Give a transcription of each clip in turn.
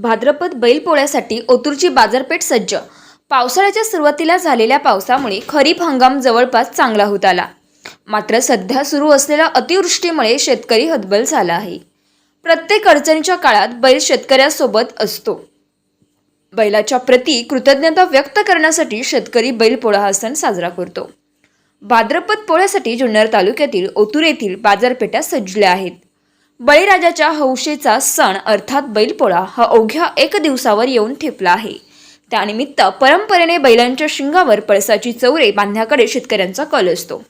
भाद्रपद बैलपोळ्यासाठी ओतूरची बाजारपेठ सज्ज. पावसाळ्याच्या सुरुवातीला झालेल्या पावसामुळे खरीप हंगाम जवळपास चांगला होत आला. मात्र सध्या सुरू असलेल्या अतिवृष्टीमुळे शेतकरी हतबल झाला आहे. प्रत्येक अडचणीच्या काळात बैल शेतकऱ्यासोबत असतो. बैलाच्या प्रती कृतज्ञता व्यक्त करण्यासाठी शेतकरी बैलपोळा हा सण साजरा करतो. भाद्रपद पोळ्यासाठी जुन्नर तालुक्यातील ओतूर येथील बाजारपेठा सजल्या आहेत. बळीराजाच्या हौशेचा सण अर्थात बैलपोळा हा अवघ्या एक दिवसावर येऊन ठेपला आहे. त्यानिमित्त परंपरेने बैलांच्या शिंगावर पळसाची चौरे बांधण्याकडे शेतकऱ्यांचा कल असतो.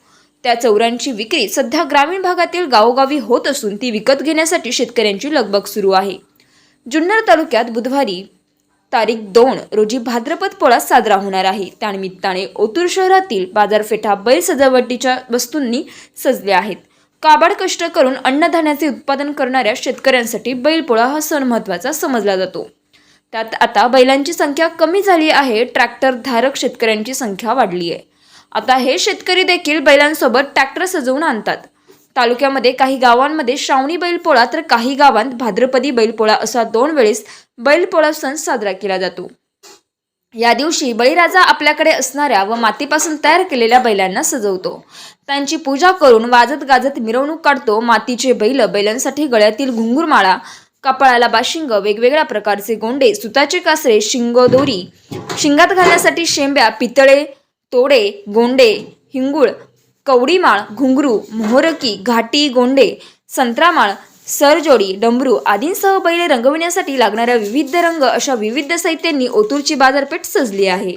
त्या चौऱ्यांची विक्री सध्या ग्रामीण भागातील गावोगावी होत असून ती विकत घेण्यासाठी शेतकऱ्यांची लगबग सुरू आहे. जुन्नर तालुक्यात बुधवारी तारीख दोन रोजी भाद्रपद पोळा साजरा होणार आहे. त्यानिमित्ताने ओतूर शहरातील बाजारपेठा बैल सजावटीच्या वस्तूंनी सजल्या आहेत. काबाड कष्ट करून अन्नधान्याचे उत्पादन करणाऱ्या शेतकऱ्यांसाठी बैलपोळा हा सण महत्त्वाचा समजला जातो. त्यात आता बैलांची संख्या कमी झाली आहे ट्रॅक्टर धारक शेतकऱ्यांची संख्या वाढली आहे. आता हे शेतकरी देखील बैलांसोबत ट्रॅक्टर सजवून आणतात. तालुक्यामध्ये काही गावांमध्ये श्रावणी बैलपोळा तर काही गावांत भाद्रपदी बैलपोळा असा दोन वेळेस बैलपोळा सण साजरा केला जातो. या दिवशी बळीराजा आपल्याकडे असणाऱ्या व मातीपासून तयार केलेल्या बैलांना सजवतो. त्यांची पूजा करून वाजत गाजत मिरवणूक काढतो. मातीचे बैल बैलांसाठी गळ्यातील घुंगुरमाळा कपाळाला बाशिंग वेगवेगळ्या प्रकारचे गोंडे सुताचे कासरे शिंगदोरी शिंगात घालण्यासाठी शेंब्या पितळे तोडे गोंडे हिंगुळ कवडीमाळ घुंगरू मोहरकी घाटी गोंडे संत्रामाळ सरजोडी डमरू आदींसह बैले रंगविण्यासाठी लागणाऱ्या विविध रंग अशा विविध साहित्यांनी ओतूरची बाजारपेठ सजली आहे.